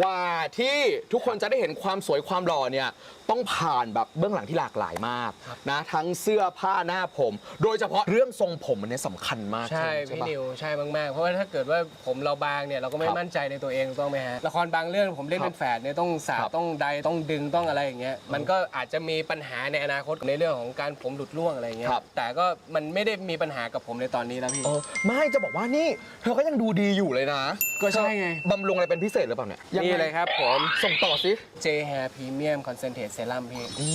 กว่าที่ทุกคนจะได้เห็นความสวยความหล่อเนี่ยต้องผ่านแบบเบื้องหลังที่หลากหลายมากนะทั้งเสื้อผ้าหน้าผม โดยเฉพาะเรื่องทรงผมมันเนี่ยสำคัญมากใช่ไหมพี่ปะนิวใช่มากๆ เพราะว่าถ้าเกิดว่าผมเราบางเนี่ยเราก็ไม่ครับมั่นใจในตัวเองถูกต้องไหมฮะละครบางเรื่องผมเล่นครับเป็นแฝดเนี่ยต้องสาครับต้องใดต้องดึงต้องอะไรอย่างเงี้ยมันก็อาจจะมีปัญหาในอนาคตในเรื่องของการผมหลุดร่วงอะไรอย่างเงี้ยครับแต่ก็มันไม่ได้มีปัญหากับผมในตอนนี้แล้วพี่เออไม่จะบอกว่านี่เธอก็ยังดูดีอยู่เลยนะ ก็ใช่ไงเธอบำรุงอะไรเป็นพิเศษหรือเปล่าเนี่ยงไงนี่เลยครับผม ส่งต่อสิ J Hair Premium Concentrate Serum พี่อื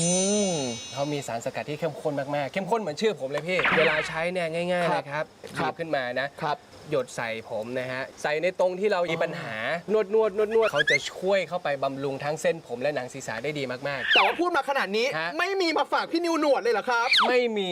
มเขามีสารสกัดที่เข้มข้นมาก ๆ เข้มข้นเหมือนชื่อผมเลยพี่ เวลาใช้เนี่ยง่ายๆครัเลบยครับครัหยิบบขึ้นมานะครับ หยดใส่ผมนะฮะ ใส่ในตรงที่เรามีปัญหานวดนวดนวดนวดเขาจะช่วยเข้าไปบำรุงทั้งเส้นผมและหนังศีรษะได้ดีมาก แต่ว่าพูดมาขนาดนี้ฮะ ไม่มีมาฝากพี่นิวหนวดเลยเหรอครับๆ ไม่มี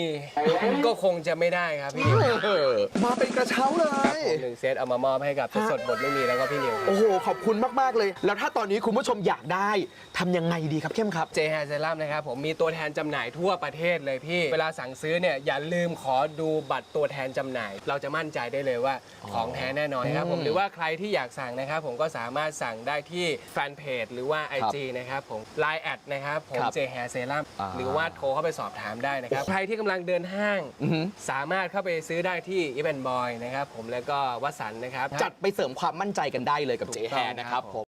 ก็คงจะไม่ได้ครับพี่นิวเออมาเป็นกระเช้าเลครับยผมหนึ่งเซตเอามามอบให้กับฮะสดบทไม่มีแล้วก็พี่นิวโอ้โห ขอบคุณมาก ๆ เลย แล้วถ้าตอนนี้คุณผู้ชมอยากได้ทำยังไงดีครับเข้มครับ เจแฮร์เซรั่มนะครับผมมีตัวแทนจำหน่ายทั่วประเทศเลยพี่ เวลาสั่งซื้อเนี่ยอย่าลืมขอดูบัตรตัวแทนจำหน่าย เราจะมั่นใจได้เลยว่าของแท้แน่นอนนะครับผมอืมหรือว่าใครที่อยากสั่งนะครับ ผมก็สามารถสั่งได้ที่แฟนเพจหรือว่า IG นะครับผม Line แอดนะครับผมครับเจแฮร์เซรั่มอ่าหรือว่าโทรเข้าไปสอบถามได้นะครับใครที่กำลังเดินห้างอือหือสามารถเข้าไปซื้อได้ที่อีเวนบอยนะครับผมแล้วก็วัสันต์นะครับ จัดไปเสริมความมั่นใจกันได้เลยกับถูเจกแฮต้องนะครับครับผผมม